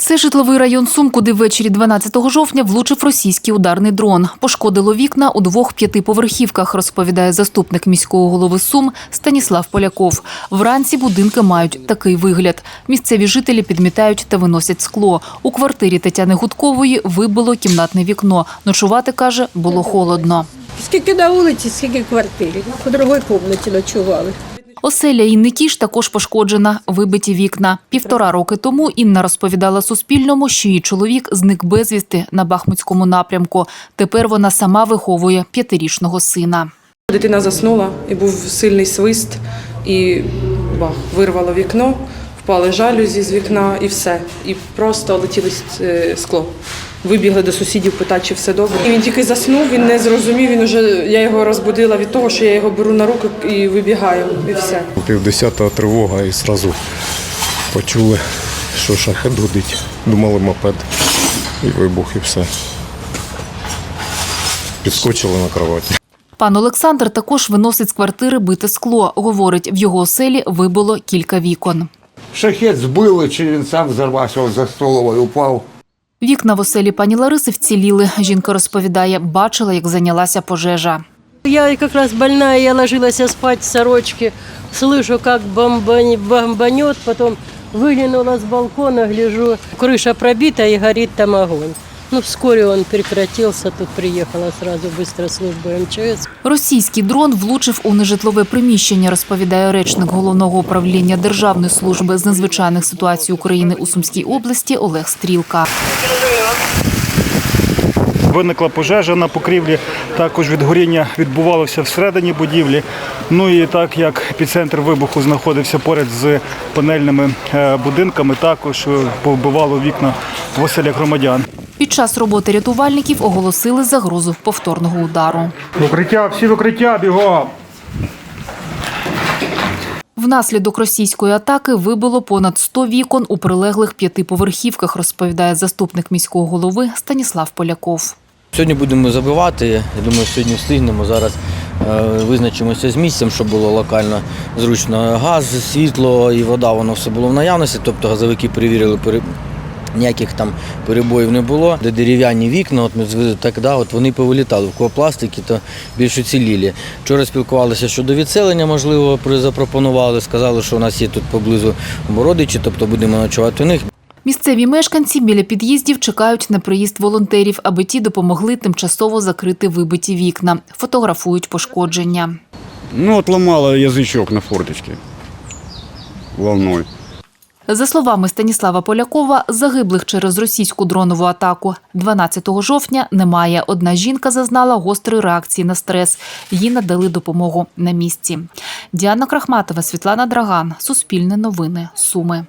Це житловий район Сум, куди ввечері 12 жовтня влучив російський ударний дрон. Пошкодило вікна у двох п'ятиповерхівках, розповідає заступник міського голови Сум Станіслав Поляков. Вранці будинки мають такий вигляд. Місцеві жителі підмітають та виносять скло. У квартирі Тетяни Гудкової вибило кімнатне вікно. Ночувати, каже, було холодно. Скільки на вулиці, скільки квартирі. У другій кімнаті ночували. Оселя Інни Кіш також пошкоджена, вибиті вікна. Півтора роки тому Інна розповідала Суспільному, що її чоловік зник безвісти на Бахмутському напрямку. Тепер вона сама виховує п'ятирічного сина. Дитина заснула і був сильний свист, і бах, вирвало вікно, впали жалюзі з вікна і все. І просто летіло е, скло. Вибігли до сусідів питати, чи все добре. І він тільки заснув, він не зрозумів. Він уже я його розбудила від того, що я його беру на руки і вибігаю, і все. Півдесята тривога і одразу почули, що шахет гудить. Думали мопед. І вибух, і все. Підскочили на кроваті. Пан Олександр також виносить з квартири бите скло. Говорить, в його оселі вибило кілька вікон. Шахет збили, чи він сам взорвався за столовою, упав. Вікна в оселі пані Лариси вціліли. Жінка розповідає, бачила, як зайнялася пожежа. Я как раз больная, я ложилась спать в сорочке, слышу, как бомбани- бомбанет, потом выглянула с балкона, гляжу, крыша пробита и горит там огонь. Ну, вскоре он прекратился, тут приехала сразу быстро служба МЧС. Російський дрон влучив у нежитлове приміщення, розповідає речник головного управління Державної служби з надзвичайних ситуацій України у Сумській області Олег Стрілка. Виникла пожежа на покрівлі. Також відгоріння відбувалося всередині будівлі. Ну і так як епіцентр вибуху знаходився поряд з панельними е, будинками, також е, повбивало вікна в оселях громадян. Під час роботи рятувальників оголосили загрозу повторного удару. Укриття, всі в укриття, бігом! Внаслідок російської атаки вибило понад 100 вікон у прилеглих п'ятиповерхівках, розповідає заступник міського голови Станіслав Поляков. Сьогодні будемо забивати. Я думаю, сьогодні встигнемо. Зараз е, визначимося з місцем, щоб було локально зручно. Газ, світло і вода, воно все було в наявності. Тобто газовики перевірили, пере- ніяких там перебоїв не було. Де дерев'яні вікна, от ми так, да, от вони повилітали. В кого пластики, то більш уцілілі. Вчора спілкувалися щодо відселення, можливо, запропонували. Сказали, що у нас є тут поблизу родичі, тобто будемо ночувати у них. Місцеві мешканці біля під'їздів чекають на приїзд волонтерів, аби ті допомогли тимчасово закрити вибиті вікна. Фотографують пошкодження. Ну, от ламала язичок на форточці волною. За словами Станіслава Полякова, загиблих через російську дронову атаку 12 жовтня немає. Одна жінка зазнала гострої реакції на стрес. Їй надали допомогу на місці. Діана Крахматова, Світлана Драган, Суспільне новини, Суми.